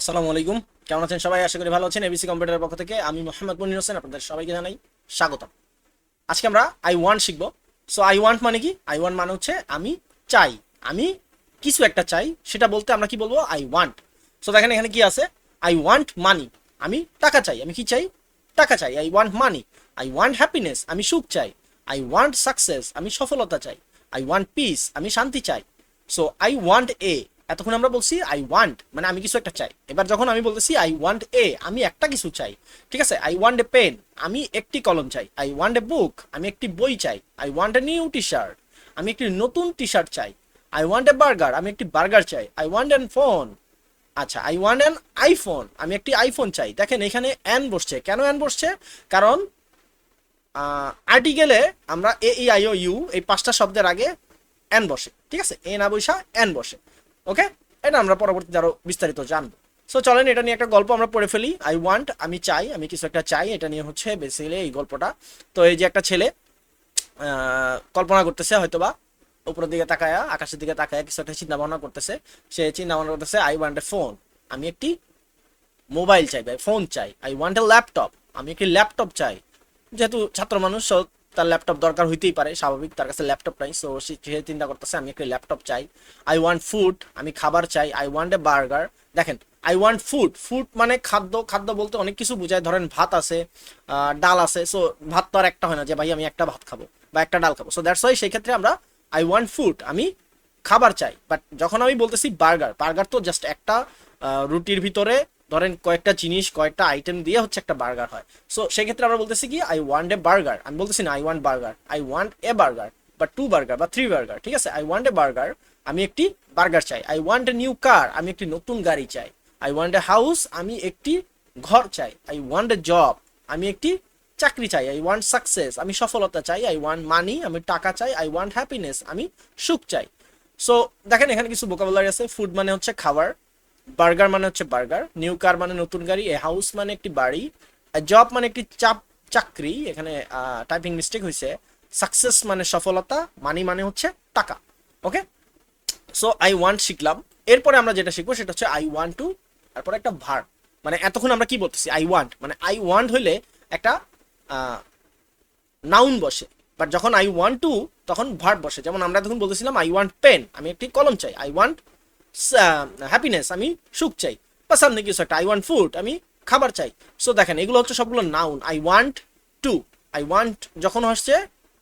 আসসালামু আলাইকুম। কেমন আছেন সবাই? আশা করি ভালো আছেন। এবিসি কম্পিউটারের পক্ষ থেকে আমি মোহাম্মদ মনির হোসেন, আপনাদের সবাইকে জানাই স্বাগতম। আজকে আমরা আই ওয়ান্ট শিখব। সো আই ওয়ান্ট মানে কি? আই ওয়ান্ট মানে হচ্ছে আমি চাই। আমি কিছু একটা চাই, সেটা বলতে আমরা কি বলব? আই ওয়ান্ট সো দেখেন এখানে কি আছে? আই ওয়ান্ট মানি আমি টাকা চাই। আমি কি চাই? টাকা চাই। I want money I want happiness আমি সুখ চাই। আই ওয়ান্ট সাকসেস আমি সফলতা চাই। আই ওয়ান্ট পিস আমি শান্তি চাই। সো আই ওয়ান্ট এ এতক্ষণ আমরা বলছি আই ওয়ান্ট মানে আমি কিছু একটা চাই। এবার যখন আমি বলতেছি আই ওয়ান্ট এ আমি একটা কিছু চাই। ঠিক আছে? আই ওয়ান্ট এ পেন আমি একটি কলম চাই। আই ওয়ান্ট এ বুক আমি একটি বই চাই। I want a new T shirt আমি একটি নতুন টি শার্ট চাই। আই ওয়ান্ট এ বার্গার আমি একটি বার্গার চাই। আই ওয়ান্ট এন ফোন আচ্ছা আই ওয়ান্ট অ্যান আইফোন আমি একটি আইফোন চাই। দেখেন, এখানে অ্যান বসছে। কেন অ্যান বসছে? কারণ আর্টিকেলে আমরা এ ই আই ও ইউ এই পাঁচটা শব্দের আগে অ্যান বসে। ঠিক আছে? এ না বৈশা অ্যান বসে। ওকে এটা আমরা পরবর্তীতে আরও বিস্তারিত জানব। সো চলেন, এটা নিয়ে একটা গল্প আমরা পড়ে ফেলি। আই ওয়ান্ট আমি চাই, আমি কিছু একটা চাই, এটা নিয়ে হচ্ছে বেসিক্যালি এই গল্পটা। তো এই যে একটা ছেলে কল্পনা করতেছে, হয়তোবা উপরের দিকে তাকায়া, আকাশের দিকে তাকায়া কিছু একটা চিন্তা ভাবনা করতেছে। সে চিন্তা ভাবনা করতেছে আই ওয়ান্ট এ ফোন আমি একটি মোবাইল চাই ফোন চাই। আই ওয়ান্ট এ ল্যাপটপ আমি একটি ল্যাপটপ চাই। যেহেতু ছাত্র মানুষ তার ল্যাপটপ দরকার হইতেই পারে, স্বাভাবিক, তার কাছে ল্যাপটপ নাই সো সে চিন্তা করতেছে, আমি একটি ল্যাপটপ চাই আই ওয়ান্ট ফুড আমি খাবার চাই আই ওয়ান্ট এ বার্গার দেখেন আই ওয়ান্ট ফুড ফুড মানে খাদ্য খাদ্য বলতে অনেক কিছু বোঝায়, ধরেন ভাত আছে ডাল আছে সো ভাত তো আর একটা হয় না, যে ভাই আমি একটা ভাত খাব বা একটা ডাল খাব সো দ্যাটস ওয়াই সেই ক্ষেত্রে আমরা আই ওয়ান্ট ফুড আমি খাবার চাই বাট যখন আমি বলতেছি বার্গার বার্গার তো জাস্ট একটা রুটির ভিতরে ধরেন কয়েকটা জিনিস কয়েকটা আইটেম দিয়ে হচ্ছে একটা বার্গার হয় সো সেক্ষেত্রে আমরা বলতেছি কি আই ওয়ান্ট এ বার্গার আমি বলতেছি না I want burger I want a burger বা টু বার্গার বা থ্রি বার্গার ঠিক আছে আই ওয়ান্ট এ বার্গার আমি একটি বার্গার চাই I want a new car আমি একটি নতুন গাড়ি চাই আই ওয়ান্ট এ হাউস আমি একটি ঘর চাই আই ওয়ান্ট এ জব আমি একটি চাকরি চাই আই ওয়ান্ট সাকসেস আমি সফলতা চাই আই ওয়ান্ট মানি আমি টাকা চাই আই ওয়ান্ট হ্যাপিনেস আমি সুখ চাই সো দেখেন এখানে কিছু ভোকাবুলারি আছে ফুড মানে হচ্ছে খাবার বার্গার মানে হচ্ছে বার্গার, নিউ কার মানে নতুন গাড়ি, এ হাউস মানে একটি বাড়ি জব মানে একটি চাপ, চাকরি, এখানে টাইপিং মিস্টেক হয়েছে সাকসেস মানে সফলতা মানি মানে হচ্ছে টাকা ওকে সো আই ওয়ান্ট শিখলাম। এরপরে আমরা যেটা শিখব সেটা হচ্ছে আই ওয়ান্ট টু তারপরে একটা ভার মানে এতক্ষণ আমরা কি বলতেছি? আই ওয়ান্ট মানে আই ওয়ান্ট হইলে একটা নাউন বসে। বাট যখন আই ওয়ান্ট টু তখন ভার্ব বসে। যেমন আমরা তখন বলতেছিলাম আই ওয়ান্ট পেন আমি একটি কলম চাই। আই ওয়ান্ট হ্যাপিনেস আমি সুখ চাই। বা সামনে কিছু একটা আই ওয়ান্ট ফুড আমি খাবার চাই। সো দেখেন, এগুলো হচ্ছে সবগুলো noun I want to I want যখন হচ্ছে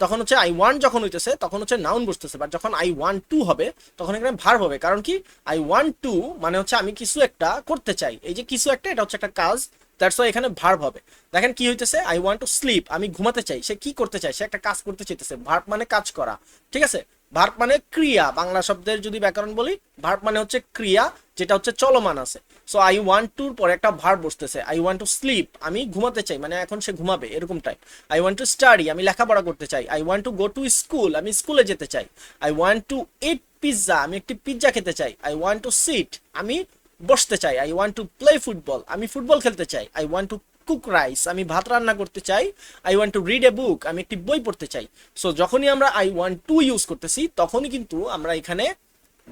তখন হচ্ছে আই ওয়ান্ট যখন হইতেছে, তখন হচ্ছে নাউন বসতেছে বাট যখন আই ওয়ান্ট টু হবে, তখন এখানে ভার্ব হবে। কারণ কি? আই ওয়ান্ট টু মানে হচ্ছে আমি কিছু একটা করতে চাই। এই যে কিছু একটা, এটা হচ্ছে একটা কাজ। দ্যাটস ওয়াই এখানে ভার্ব হবে। দেখেন কি হইতেছে? আই ওয়ান্ট টু স্লিপ আমি ঘুমাতে চাই। সে কি করতে চাই সে একটা কাজ করতে চাইতেছে। ভার্ব মানে কাজ করা। ঠিক আছে? ভার্ব মানে ক্রিয়া। বাংলা শব্দের যদি ব্যাকরণ বলি, ভার্ব মানে হচ্ছে ক্রিয়া, যেটা হচ্ছে চলমান আছে। সো আই ওয়ান্ট টুর পরে একটা ভার্ব বসতেছে। আই ওয়ান্ট টু স্লিপ আমি ঘুমাতে চাই মানে এখন সে ঘুমাবে, এরকম type I want to study আমি লেখাপড়া করতে চাই। I want to go to school আমি স্কুলে যেতে চাই। I want to eat pizza আমি একটি পিৎজা খেতে চাই। আই ওয়ান্ট টু সিট আমি বসতে চাই। I want to play football আমি ফুটবল খেলতে চাই। I want to cook rice, আমি ভাত রান্না করতে চাই I want to read a book আমি একটি বই পড়তে চাই। সো যখনই আমরা আই ওয়ান্ট টু ইউজ করতেছি, তখনই কিন্তু আমরা এখানে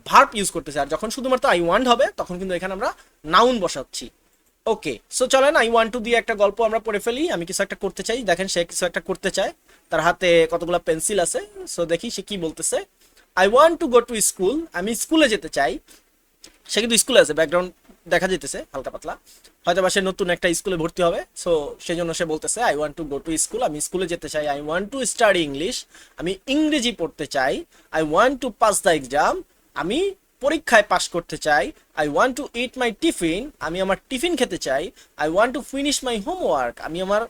ভার্ব ইউজ করতেছি। আর যখন শুধুমাত্র আই ওয়ান্ট হবে, তখন কিন্তু এখানে আমরা নাউন বসাচ্ছি। ওকে সো চলেন আই ওয়ান্ট টু দিয়ে একটা গল্প আমরা পড়ে ফেলি। আমি কিছু একটা করতে চাই। দেখেন, সে কিছু একটা করতে চায়। তার হাতে কতগুলো পেন্সিল আছে। সো দেখি সে কি বলতেছে। I want to go to school আমি স্কুলে যেতে চাই। সে কিন্তু স্কুলে আছে ব্যাকগ্রাউন্ড দেখা যেতেছে হালকা পাতলা। হয়তো বা সে নতুন একটা স্কুলে ভর্তি হবে সো সেই জন্য সে বলতেছে I want to go to school আমি স্কুলে যেতে চাই I want to study English আমি ইংরেজি পড়তে চাই I want to pass the exam আমি পরীক্ষায় পাশ করতে চাই I want to eat my tiffin আমি আমার টিফিন খেতে চাই I want to finish my homework আমি আমার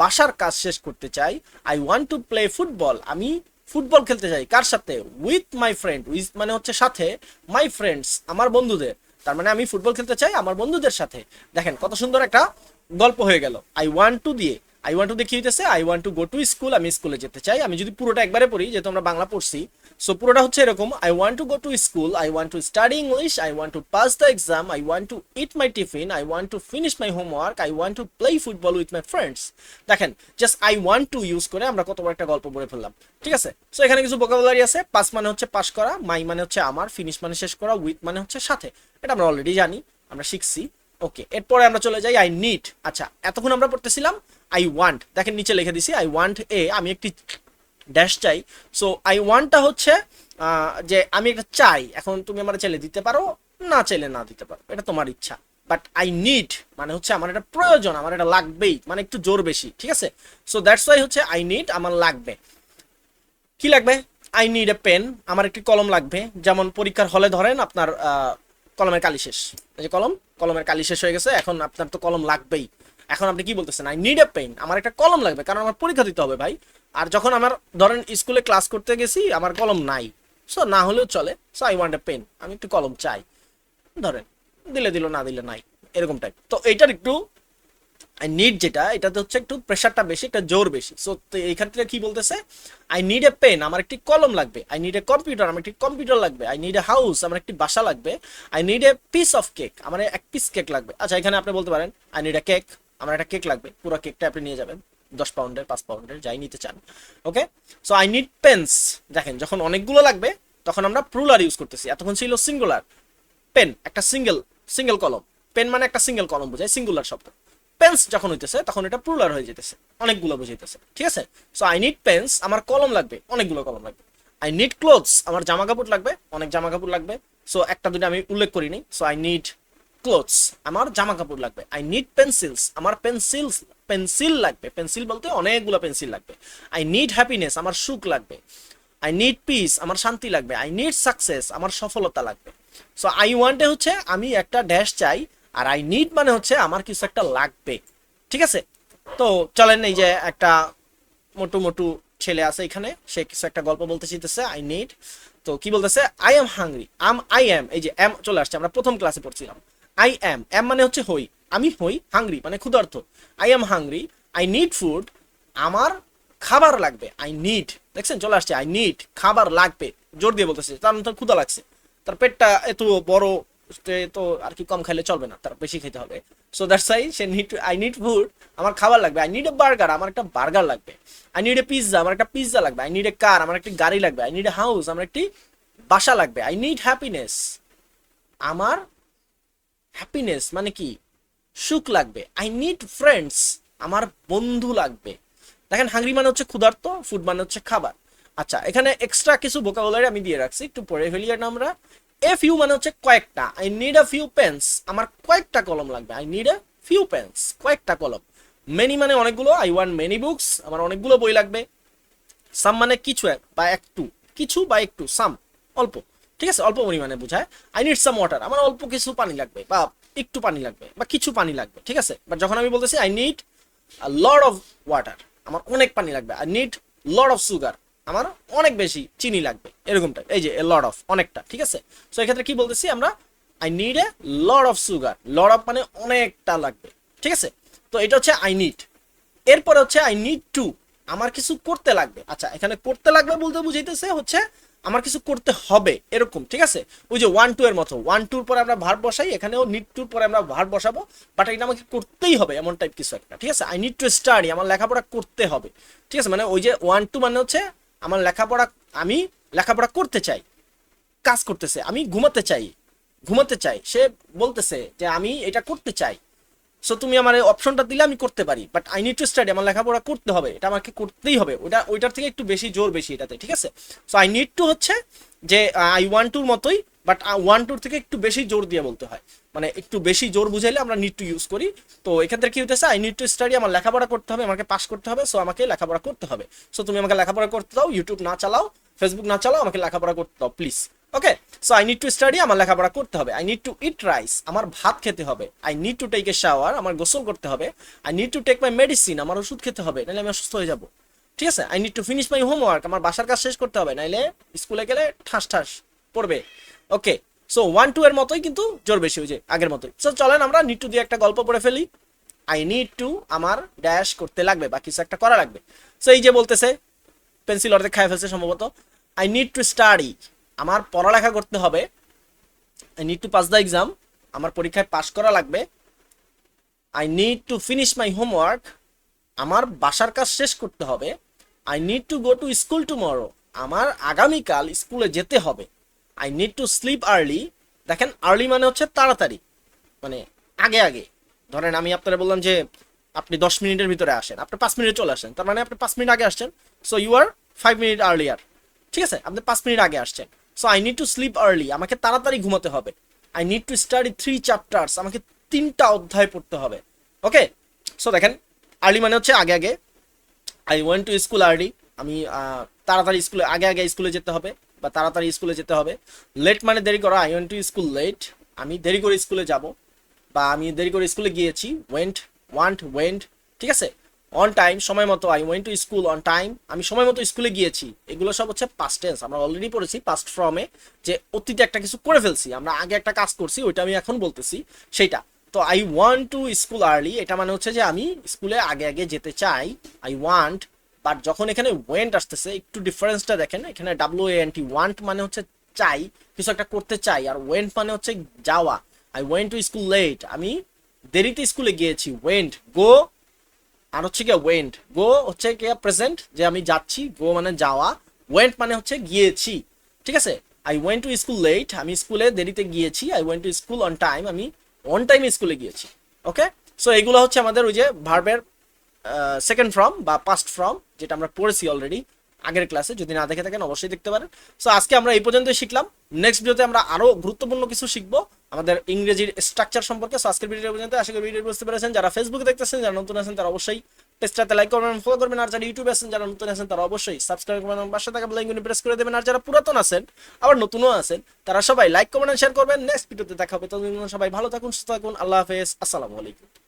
বাসার কাজ শেষ করতে চাই I want to play football আমি ফুটবল খেলতে চাই, কার সাথে? উইথ মাই ফ্রেন্ড উইথ মানে হচ্ছে সাথে মাই ফ্রেন্ডস আমার বন্ধুদের। তার মানে আমি ফুটবল খেলতে চাই আমার বন্ধুদের সাথে। দেখেন কত সুন্দর একটা গল্প হয়ে গেল। আই ওয়ান্ট টু দিয়ে। আই ওয়ান্ট টু কি হইতেছে I want to go to school আমি স্কুলে যেতে চাই। আমি যদি পুরোটা একবারে পড়ি, যেহেতু আমরা বাংলা পড়ছি সো পুরোটা হচ্ছে এরকম I want to go to school I want to study English I want to pass the exam I want to eat my tiffin I want to finish my homework I want to play football with my friends দেখেন just I want to use করে আমরা কত বড় একটা গল্প পড়ে ফেললাম। ঠিক আছে? সো এখানে কিছু ভোকাবুলারি আছে পাস মানে হচ্ছে পাস করা মাই মানে হচ্ছে আমার ফিনিশ মানে শেষ করা উইথ মানে হচ্ছে সাথে। এটা আমরা অলরেডি জানি, আমরা শিখছি। ওকে এরপরে আমরা চলে যাই আই নিড আচ্ছা এতক্ষণ আমরা পড়তেছিলাম আই ওয়ান্ট দেখেন, নিচে লিখে দিছি আই ওয়ান্ট এ আমি একটি ড্যাশ চাই। সো আই ওয়ান্টটা হচ্ছে যে আমি একটা চাই। এখন তুমি আমার চাইলে দিতে পারো, না চাইলে না দিতে পারো। এটা তোমার ইচ্ছা। বাট আই নিড মানে হচ্ছে আমার এটা প্রয়োজন, আমার এটা লাগবেই মানে একটু জোর বেশি, ঠিক আছে? সো দ্যাটস ওয়াই হচ্ছে আই নিড আমার লাগবে। কি লাগবে? আই নিড এ পেন আমার একটি কলম লাগবে। যেমন পরীক্ষার হলে ধরেন আপনার কলমের কালি শেষ। এই যে কলম, কলমের কালি শেষ হয়ে গেছে, এখন আপনার তো কলম লাগবেই। এখন আপনি কি বলতেছেন? আই নিড এ পেন আমার একটা কলম লাগবে, কারণ আমার পরীক্ষা দিতে হবে ভাই। আর যখন আমার, ধরেন স্কুলে ক্লাস করতে গেছি, আমার কলম নাই। সো না হলেও চলে। So I want a pen আমি একটু কলম চাই। ধরেন, দিলে দিল, না দিলে নাই। এরকম টাইপ তো এইটার একটু নিড যেটা, এটাতে হচ্ছে একটু প্রেশারটা বেশি, একটা জোর বেশি। সো এইখান থেকে কি বলতেছে? আই নিড এ পেন আমার একটি কলম লাগবে। আই নিড এ কম্পিউটার আমার একটি কম্পিউটার লাগবে। আই নিড এ হাউস আমার একটি বাসা লাগবে। I need a piece of cake আমার এক পিস কেক লাগবে। আচ্ছা এখানে আপনি বলতে পারেন আই নিড এ কেক আমার একটা কেক লাগবে। পুরো কেকটা আপনি নিয়ে যাবেন। দশ পাউন্ডের পাঁচ পাউন্ডের যাই নিতে চান। Okay so I need pens দেখেন, যখন অনেকগুলো লাগবে, তখন আমরা প্রুলার ইউজ করতেছি। এতক্ষণ ছিল সিঙ্গুলার পেন একটা সিঙ্গেল সিঙ্গেল কলম। পেন মানে একটা সিঙ্গেল কলম বোঝায় সিঙ্গুলার শব্দ। পেন্স যখন হইতেছে, তখন এটা প্লুরাল হয়ে যেতেছে অনেকগুলো বুঝাইতেছে। ঠিক আছে? সো আই নিড পেন্স আমার কলম লাগবে, অনেকগুলো কলম লাগবে। আই নিড ক্লোথস আমার জামা কাপড় লাগবে, অনেক জামা কাপড় লাগবে। সো একটা দুটো আমি উল্লেখ করিনি। সো আই নিড ক্লোথস আমার জামা কাপড় লাগবে। আই নিড পেন্সিলস আমার পেন্সিলস পেন্সিল লাগবে। পেন্সিল বলতে অনেকগুলো পেন্সিল লাগবে। আই নিড হ্যাপিনেস আমার সুখ লাগবে। আই নিড পিস আমার শান্তি লাগবে। আই নিড সাকসেস আমার সফলতা লাগবে। সো আই ওয়ান্টে হচ্ছে আমি একটা ড্যাশ চাই আর আই নিড মানে হচ্ছে আমার কিছু একটা লাগবে। ঠিক আছে? তো চলেন এই যে একটা মোটু মোটু ছেলে আছে এখানে, সে কিছু একটা গল্প বলতে চাইতেছে আই নিড তো কি বলতেছে? I am hungry am I am এই যে এম চলে আসছে, আমরা প্রথম ক্লাসে পড়ছিলাম। আই এম এম মানে হচ্ছে হই। আমি হই হাংরি মানে ক্ষুধার্ত। I am hungry I need food আমার খাবার লাগবে। আই নিড দেখছেন? চলে আসছে আই নিড খাবার লাগবে। জোর দিয়ে বলতেছে, তার মধ্যে ক্ষুধা লাগছে। তার পেটটা এত বড় তো আর কি কম খাইলে চলবে না, তার বেশি খেতে হবে। So that's I say need I need food আমার খাবার লাগবে। আই নিড এ বার্গার আমার একটা বার্গার লাগবে। আই নিড এ পিৎজা আমার একটা পিৎজা লাগবে। আই নিড এ কার আমার একটি গাড়ি লাগবে। আই নিড এ হাউস আমার একটি বাসা লাগবে। আই নিড হ্যাপিনেস আমার হ্যাপিনেস মানে কি? সুখ লাগবে। আই নিড ফ্রেন্ডস আমার বন্ধু লাগবে। দেখেন হাঙ্গরি মানে হচ্ছে ক্ষুধার্ত ফুড মানে হচ্ছে খাবার। আচ্ছা এখানে এক্সট্রা কিছু ভোকাবুলারি আমি দিয়ে রাখছি, একটু পরে ফেলি আমরা। এ ফিউ মানে হচ্ছে কয়েকটা। I need a few pens আমার কয়েকটা কলম লাগবে। I need a few pens কয়েকটা কলম। মেনি মানে অনেকগুলো। আই ওয়ান্ট মেনি বুকস আমার অনেকগুলো বই লাগবে। সাম মানে কিছু বা একটু। কিছু বা একটু। সাম অল্প। ঠিক আছে? অল্প পরিমাণে বোঝায়। আই নিড সাম ওয়াটার আমার অল্প কিছু পানি লাগবে বা একটু পানি লাগবে বা কিছু পানি লাগবে। ঠিক আছে? বাট যখন আমি বলতেছি I need lot of water আমার অনেক পানি লাগবে। I need lot of sugar আমার অনেক বেশি চিনি লাগবে, এরকম টাইপ এই যে লড অফ অনেকটা, ঠিক আছে? সো এক্ষেত্রে কি বলতেছি আমরা I need a lot of sugar lot of মানে অনেকটা লাগবে, ঠিক আছে? তো এটা হচ্ছে আই নিড এরপরে হচ্ছে আই নিড টু আমার কিছু করতে লাগবে আচ্ছা এখানে করতে লাগবে বলতে বুঝাইতেছে হচ্ছে আমার কিছু করতে হবে, এরকম, ঠিক আছে? ওই যে ওয়ান টু এর মতো ওয়ান টুর পরে আমরা ভার বসাই, এখানেও নিড টুর পরে আমরা ভার বসাবো বাট এটা আমাকে করতেই হবে, এমন টাইপ কিছু একটা, ঠিক আছে? আই নিড টু স্টাডি আমার লেখাপড়া করতে হবে, ঠিক আছে? মানে ওই যে ওয়ান টু মানে হচ্ছে আমার লেখাপড়া, আমি লেখাপড়া করতে চাই, কাজ করতেছে, আমি ঘুমাতে চাই ঘুমাতে চাই। সে বলতেছে যে, আমি এটা করতে চাই। সো তুমি আমার অপশনটা দিলে আমি করতে পারি but I need to study আমার লেখাপড়া করতে হবে, এটা আমাকে করতেই হবে। ওটা ওইটার থেকে একটু বেশি, জোর বেশি এটাতে, ঠিক আছে? সো আই নিড টু হচ্ছে যে আই ওয়ান্ট টুর মতোই বাট ওয়ান টুর থেকে একটু বেশি জোর দিয়ে বলতে হয়। মানে একটু বেশি জোর বুঝাইলে আমরা নিড টু ইউজ করি। তো এক্ষেত্রে কি হতেছে আই নিড টু স্টাডি আমার লেখাপড়া করতে হবে, আমাকে পাস করতে হবে সো আমাকে লেখাপড়া করতে হবে। সো তুমি আমাকে লেখাপড়া করতে দাও ইউটিউব না চালাও ফেসবুক না চালাও, আমাকে লেখাপড়া করতে দাও please okay so I need to study আমার লেখাপড়া করতে হবে। I need to eat rice আমার ভাত খেতে হবে। I need to take a shower আমার গোসল করতে হবে। I need to take my medicine আমার ওষুধ খেতে হবে, নাহলে আমি অসুস্থ হয়ে যাব। ঠিক আছে? I need to finish my homework আমার বাসার কাজ শেষ করতে হবে নাইলে স্কুলে গেলে ঠাস ঠাস পড়বে। ওকে সো ওয়ান টু এর মতোই কিন্তু জোর বেশি হয়েছে আগের মতোই। সো চলেন আমরা নিড টু দিয়ে একটা গল্প পড়ে ফেলি। আই নিড টু আমার ড্যাশ করতে লাগবে বা কিছু একটা করা লাগবে। সো এই যে বলতেছে পেন্সিল অর্ধেক খায় ফেলছে সম্ভবত। আই নিড টু স্টাডি আমার পড়ালেখা করতে হবে। I need to pass the exam আমার পরীক্ষায় পাশ করা লাগবে। I need to finish my homework আমার বাসার কাজ শেষ করতে হবে। I need to go to school tomorrow আমার আগামীকাল স্কুলে যেতে হবে। I need to sleep early দেখেন আর্লি মানে হচ্ছে তাড়াতাড়ি। মানে আগে আগে। ধরেন, আমি আপনারা বললাম যে, আপনি দশ মিনিটের ভিতরে আসেন। আপনি পাঁচ মিনিটে চলে আসেন। তার মানে আপনি পাঁচ মিনিট আগে আসছেন। So you are five minute earlier ঠিক আছে? আপনি পাঁচ মিনিট আগে আসছেন। So I need to sleep early আমাকে তাড়াতাড়ি ঘুমাতে হবে। I need to study three chapters আমাকে তিনটা অধ্যায় পড়তে হবে। ওকে সো দেখেন আর্লি মানে হচ্ছে আগে আগে। I went to school early আমি তাড়াতাড়ি স্কুলে, আগে আগে স্কুলে যেতে হবে। বা তাড়াতাড়ি স্কুলে যেতে হবে। লেট মানে দেরি করা I went to school late আমি দেরি করে স্কুলে যাব বা আমি দেরি করে স্কুলে গিয়েছি। ওয়েন্ট ওয়ান্ট ওয়েন্ট ঠিক আছে? অন টাইম সময় মতো। I went to school on time আমি সময় মতো স্কুলে গিয়েছি। এগুলো সব হচ্ছে পাস্ট টেন্স আমরা অলরেডি পড়েছি পাস্ট ফর্মে যে অতীতে একটা কিছু করে ফেলছি। আমরা আগে একটা কাজ করছি, ওইটা আমি এখন বলতেছি। সেইটা। তো I want to school early এটা মানে হচ্ছে যে আমি স্কুলে আগে আগে যেতে চাই। আই ওয়ান্ট বাট যখন এখানে ওয়েন্ট আসতেছে, একটু ডিফারেন্সটা দেখেন, এখানে ডাব্লিউ এন টি ওয়ান্ট মানে হচ্ছে চাই, কিছু একটা করতে চাই, আর ওয়েন্ট মানে হচ্ছে যাওয়া। I went to school late আমি দেরিতে স্কুলে গিয়েছি ওয়েন্ট গো আর হচ্ছে গিয়ে ওয়েন্ট গো হচ্ছে গিয়ে প্রেজেন্ট যে আমি যাচ্ছি গো মানে যাওয়া ওয়েন্ট মানে হচ্ছে গিয়েছি, ঠিক আছে? I went to school late আমি স্কুলে দেরিতে গিয়েছি I went to school on time আমি অন টাইম স্কুলে গিয়েছি ওকে সো এগুলো হচ্ছে আমাদের ওই যে ভার্বের সেকেন্ড ফর্ম বা পাস্ট ফর্ম যেটা আমরা পড়েছি অলরেডি আগের ক্লাসে যদি না দেখে থাকেন অবশ্যই দেখতে পারেন। সো আজকে আমরা এই পর্যন্তই শিখলাম। নেক্সট ভিডিওতে আমরা আরও গুরুত্বপূর্ণ কিছু শিখব আমাদের ইংরেজির স্ট্রাকচার সম্পর্কে। সো আজকের ভিডিও পর্যন্ত আশা ভিডিও বুঝতে পেরেছেন। যারা ফেসবুকে দেখতেছেন, যারা নতুন আছেন, তারা অবশ্যই পেজটাতে লাইক করবেন ফলো করবেন। আর যারা ইউটিউবে আছেন, যারা নতুন আছেন, তারা অবশ্যই সাবস্ক্রাইব করবেন। এবং পাশে থাকা বেলাইকনে প্রেস করে দেবেন। আর যারা পুরাতন আছেন, আবার নতুনও আছেন, তারা সবাই লাইক কমেন্ট শেয়ার করবেন। নেক্সট ভিডিওতে দেখা হবে। ততদিন সবাই ভালো থাকুন, সুস্থ থাকুন। আল্লাহ হাফেজ। আসসালামু আলাইকুম।